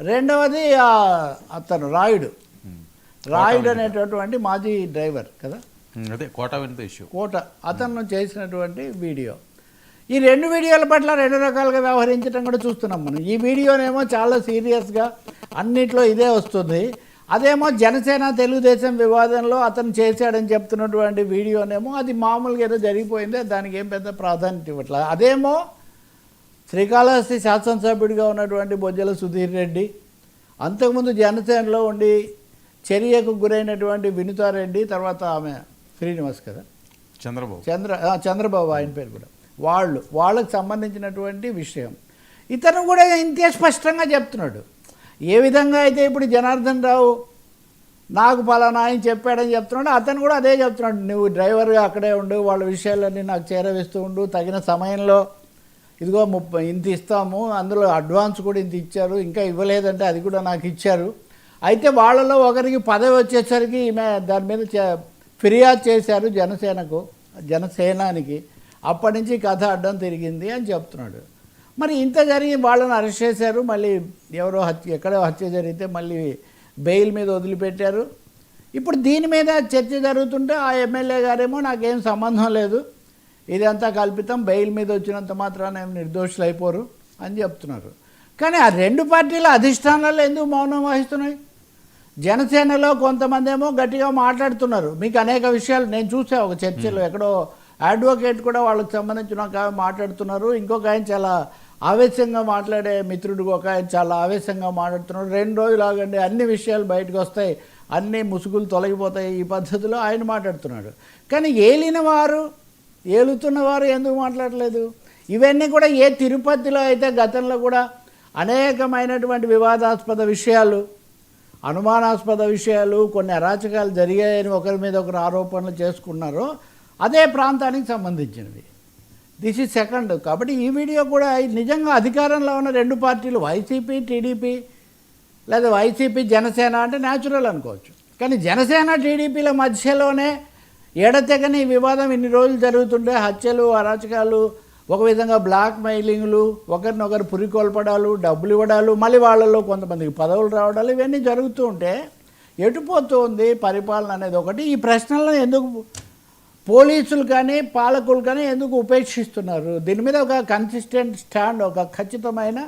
రెండవది అతను రాయుడు. రాయుడు అనేటటువంటి మాజీ డ్రైవర్ కదా? అదే కోటా ఇష్యూ. కోట అతను చేసినటువంటి వీడియో. ఈ రెండు వీడియోల పట్ల రెండు రకాలుగా వ్యవహరించడం కూడా చూస్తున్నాం మనం. ఈ వీడియోనేమో చాలా సీరియస్గా అన్నిట్లో ఇదే వస్తుంది. అదేమో జనసేన తెలుగుదేశం వివాదంలో అతను చేశాడని చెప్తున్నటువంటి వీడియోనేమో అది మామూలుగా ఏదో జరిగిపోయిందే దానికి ఏం పెద్ద ప్రాధాన్యత ఇవ్వట్లేదు. అదేమో శ్రీకాళహస్తి శాసనసభ్యుడిగా ఉన్నటువంటి బొజ్జల సుధీర్ రెడ్డి అంతకుముందు జనసేనలో ఉండి చర్యకు గురైనటువంటి వినుతారెడ్డి తర్వాత ఆమె శ్రీనివాస్ కదా? చంద్రబాబు. చంద్ర చంద్రబాబు ఆయన పేరు కూడా. వాళ్ళు వాళ్ళకి సంబంధించినటువంటి విషయం. ఇతను కూడా ఇంతే స్పష్టంగా చెప్తున్నాడు. ఏ విధంగా అయితే ఇప్పుడు జనార్దన్ రావు నాకు పలానా ఆయన చెప్పాడని చెప్తున్నాడు అతను కూడా అదే చెప్తున్నాడు. నువ్వు డ్రైవర్గా అక్కడే ఉండు వాళ్ళ విషయాలన్నీ నాకు చేరవేస్తూ ఉండు తగిన సమయంలో ఇదిగో ముప్పై ఇంత ఇస్తాము అందులో అడ్వాన్స్ కూడా ఇంత ఇచ్చారు ఇంకా ఇవ్వలేదంటే అది కూడా నాకు ఇచ్చారు. అయితే వాళ్ళలో ఒకరికి పదవి వచ్చేసరికి ఈమె దాని మీద చే- ఫిర్యాదు చేశారు జనసేనకు జనసేనానికి. అప్పటి నుంచి కథ అడ్డం తిరిగింది అని చెప్తున్నాడు. మరి ఇంత జరిగి వాళ్ళని అరెస్ట్ చేశారు మళ్ళీ ఎవరో హత్య ఎక్కడో హత్య జరిగితే మళ్ళీ బెయిల్ మీద వదిలిపెట్టారు. ఇప్పుడు దీని మీద చర్చ జరుగుతుంటే ఆ ఎమ్మెల్యే గారేమో నాకేం సంబంధం లేదు. ఇదంతా కల్పితం బెయిల్ మీద వచ్చినంత మాత్రాన నిర్దోషులు అయిపోరు అని చెప్తున్నారు. కానీ ఆ రెండు పార్టీల అధిష్టానాలు ఎందుకు మౌనం వహిస్తున్నాయి? జనసేనలో కొంతమంది ఏమో గట్టిగా మాట్లాడుతున్నారు. మీకు అనేక విషయాలు నేను చూసా ఒక చర్చలో ఎక్కడో అడ్వకేట్ కూడా వాళ్ళకి సంబంధించిన ఒక ఆయన మాట్లాడుతున్నారు. ఇంకొక ఆయన చాలా ఆవేశంగా మాట్లాడే మిత్రుడు ఒక ఆయన చాలా ఆవేశంగా మాట్లాడుతున్నాడు రెండు రోజులు ఆగండి అన్ని విషయాలు బయటకు వస్తాయి అన్ని ముసుగులు తొలగిపోతాయి ఈ పద్ధతిలో ఆయన మాట్లాడుతున్నాడు కానీ ఏలిన వారు ఏలుతున్న వారు ఎందుకు మాట్లాడలేదు? ఇవన్నీ కూడా ఏ తిరుపతిలో అయితే గతంలో కూడా అనేకమైనటువంటి వివాదాస్పద విషయాలు అనుమానాస్పద విషయాలు కొన్ని అరాచకాలు జరిగాయని ఒకరి మీద ఒకరు ఆరోపణలు చేసుకున్నారో అదే ప్రాంతానికి సంబంధించినవి. దిస్ ఈజ్ సెకండ్ కాబట్టి ఈ వీడియో కూడా నిజంగా అధికారంలో ఉన్న రెండు పార్టీలు వైసీపీ టీడీపీ లేదా వైసీపీ జనసేన అంటే న్యాచురల్ అనుకోవచ్చు. కానీ జనసేన టీడీపీల మధ్యలోనే ఎడతెగని ఈ వివాదం ఇన్ని రోజులు జరుగుతుంటే హత్యలు అరాచకాలు ఒక విధంగా బ్లాక్ మెయిలింగ్లు ఒకరినొకరు పురికొల్పడాలు డబ్బులు ఇవ్వడాలు మళ్ళీ వాళ్ళలో కొంతమందికి పదవులు రావడాలు ఇవన్నీ జరుగుతూ ఉంటే ఎటుపోతూ ఉంది పరిపాలన అనేది ఒకటి. ఈ ప్రశ్నలను ఎందుకు పోలీసులు కానీ పాలకులు కానీ ఎందుకు ఉపేక్షిస్తున్నారు? దీని మీద ఒక కన్సిస్టెంట్ స్టాండ్ ఒక ఖచ్చితమైన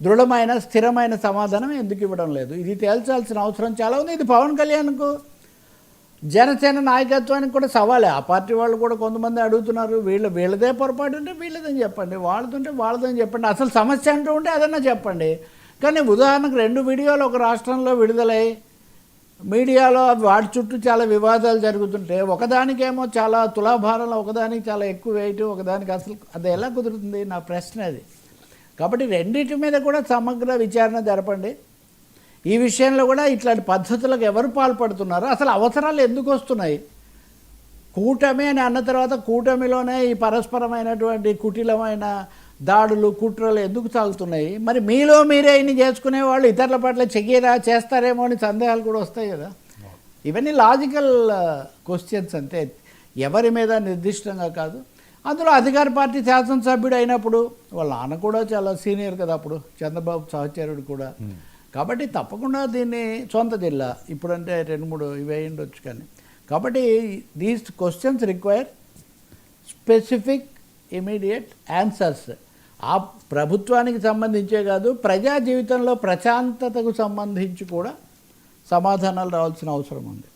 దృఢమైన స్థిరమైన సమాధానం ఎందుకు ఇవ్వడం లేదు? ఇది తేల్చాల్సిన అవసరం చాలా ఉంది. ఇది పవన్ కళ్యాణ్కు జనసేన నాయకత్వానికి కూడా సవాలే. ఆ పార్టీ వాళ్ళు కూడా కొంతమంది అడుగుతున్నారు వీళ్ళ వీళ్ళదే పొరపాటు ఉంటే వీళ్ళదని చెప్పండి వాళ్ళదంటే వాళ్ళదని చెప్పండి. అసలు సమస్య అంటూ ఉంటే అదన్నా చెప్పండి. కానీ ఉదాహరణకు రెండు వీడియోలు ఒక రాష్ట్రంలో విడుదలై మీడియాలో వాటి చుట్టూ చాలా వివాదాలు జరుగుతుంటే ఒకదానికేమో చాలా తులాభారంలో ఒకదానికి చాలా ఎక్కువ వెయిట్ ఒకదానికి అసలు అది ఎలా కుదురుతుంది? నా ప్రశ్న అది. కాబట్టి రెండింటి మీద కూడా సమగ్ర విచారణ జరపండి. ఈ విషయంలో కూడా ఇట్లాంటి పద్ధతులకు ఎవరు పాల్పడుతున్నారు? అసలు అవసరాలు ఎందుకు వస్తున్నాయి? కూటమి అని అన్న తర్వాత కూటమిలోనే ఈ పరస్పరమైనటువంటి కుటిలమైన దాడులు కుట్రలు ఎందుకు సాగుతున్నాయి? మరి మీలో మీరే ఇన్ని చేసుకునే వాళ్ళు ఇతరుల పట్ల చెయ్యరా చేస్తారేమో అని సందేహాలు కూడా వస్తాయి కదా. ఇవన్నీ లాజికల్ క్వశ్చన్స్ uh, అంతే. ఎవరి మీద నిర్దిష్టంగా కాదు. అందులో అధికార పార్టీ శాసనసభ్యుడు అయినప్పుడు వాళ్ళ నాన్న కూడా చాలా సీనియర్ కదా అప్పుడు చంద్రబాబు సహచరుడు కూడా. కాబట్టి తప్పకుండా దీన్ని సొంత జిల్లా. ఇప్పుడంటే రెండు మూడు ఇవి ఉండొచ్చు కానీ. కాబట్టి these questions require specific immediate answers ఆ ప్రభుత్వానికి సంబంధించే కాదు ప్రజా జీవితంలో ప్రశాంతతకు సంబంధించి కూడా సమాధానాలు రావాల్సిన అవసరం ఉంది.